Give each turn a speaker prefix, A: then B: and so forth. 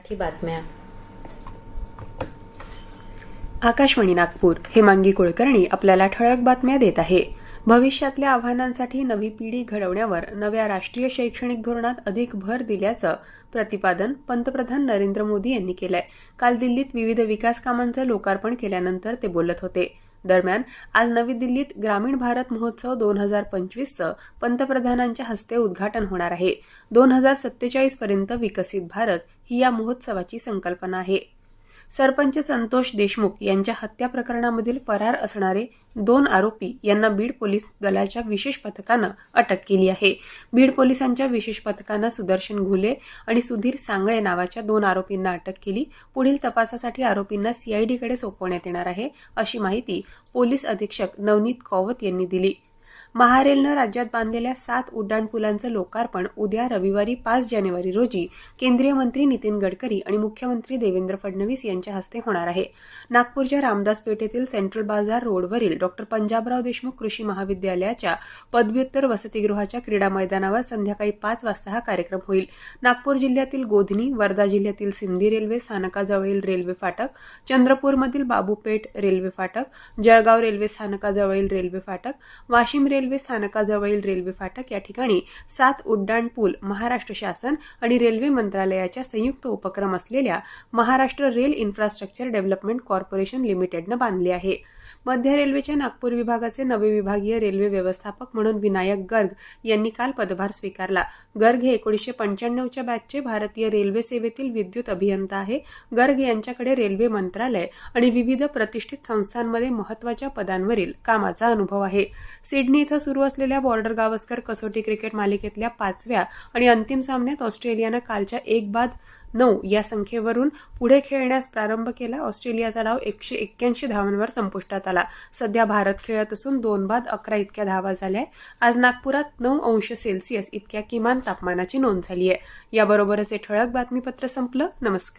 A: मराठी बातम्या.
B: आकाशवाणी नागपूर हेमांगी कुलकर्णी आपल्याला ठळक बातम्या देत आहे. भविष्यातल्या आव्हानांसाठी नवी पिढी घडवण्यावर नव्या राष्ट्रीय शैक्षणिक धोरणात अधिक भर दिल्याचं प्रतिपादन पंतप्रधान नरेंद्र मोदी यांनी केलंय. काल दिल्लीत विविध विकास कामांचं लोकार्पण केल्यानंतर ते बोलत होते. दरम्यान आज नवी दिल्लीत ग्रामीण भारत महोत्सव दोन हजार पंचवीसचं पंतप्रधानांच्या हस्ते उद्घाटन होणार आहे. दोन हजार सत्तेचाळीस पर्यंत विकसित भारत ही या महोत्सवाची संकल्पना आहे. सरपंच संतोष देशमुख यांच्या हत्या प्रकरणामधील फरार असणारे दोन आरोपी यांना बीड पोलीस दलाच्या विशेष पथकानं अटक केली आहे. बीड पोलिसांच्या विशेष पथकानं सुदर्शन घुले आणि सुधीर सांगळे नावाच्या दोन आरोपींना अटक केली. पुढील तपासासाठी आरोपींना सीआयडीकडे सोपवण्यात येणार आहे अशी माहिती पोलीस अधीक्षक नवनीत कौवत यांनी दिली. महारेलनं राज्यात बांधलेल्या सात उड्डाणपुलांचं लोकार्पण उद्या रविवारी पाच जानेवारी रोजी केंद्रीय मंत्री नितीन गडकरी आणि मुख्यमंत्री देवेंद्र फडणवीस यांच्या हस्ते होणार आहे. नागपूरच्या रामदास पेठेतील सेंट्रल बाजार रोडवरील डॉक्टर पंजाबराव देशमुख कृषी महाविद्यालयाच्या पदव्युत्तर वसतिगृहाच्या क्रीडा मैदानावर संध्याकाळी पाच वाजता हा कार्यक्रम होईल. नागपूर जिल्ह्यातील गोधनी वर्धा जिल्ह्यातील सिंधी रेल्वे स्थानकाजवळील रेल्वे फाटक चंद्रपूरमधील बाबूपेठ रेल्वे फाटक जळगाव रेल्वे स्थानकाजवळील रेल्वे फाटक वाशिम रेल्वे रेल्वे स्थानकाजवळील रेल्वे फाटक या ठिकाणी सात उड्डाण पूल महाराष्ट्र शासन आणि रेल्वे मंत्रालयाच्या संयुक्त उपक्रम असलेल्या Maharashtra rail infrastructure development corporation लिमिटेडनं बांधले आहे. मध्य रेल्वेच्या नागपूर विभागाचे नवे विभागीय रेल्वे व्यवस्थापक म्हणून विनायक गर्ग यांनी काल पदभार स्वीकारला. गर्ग हे एकोणीसशे पंच्याण्णवच्या बॅचचे भारतीय रेल्वे सेवेतील विद्युत अभियंता आहे. गर्ग यांच्याकडे रेल्वे मंत्रालय आणि विविध प्रतिष्ठित संस्थांमध्ये महत्त्वाच्या पदांवरील कामाचा अनुभव आहे. सिडनी इथं सुरू असलेल्या बॉर्डर गावस्कर कसोटी क्रिकेट मालिकेतल्या पाचव्या आणि अंतिम सामन्यात ऑस्ट्रेलियानं कालच्या एक बाद नऊ या संख्येवरून पुढे खेळण्यास प्रारंभ केला. ऑस्ट्रेलियाचा डाव एकशे एक्क्याऐंशी धावांवर संपुष्टात आला. सध्या भारत खेळत असून दोन बाद अकरा इतक्या धावा झाल्या आज नागपुरात नऊ अंश सेल्सिअस इतक्या किमान तापमानाची नोंद झाली आहे. याबरोबरच हे ठळक बातमीपत्र संपलं. नमस्कार.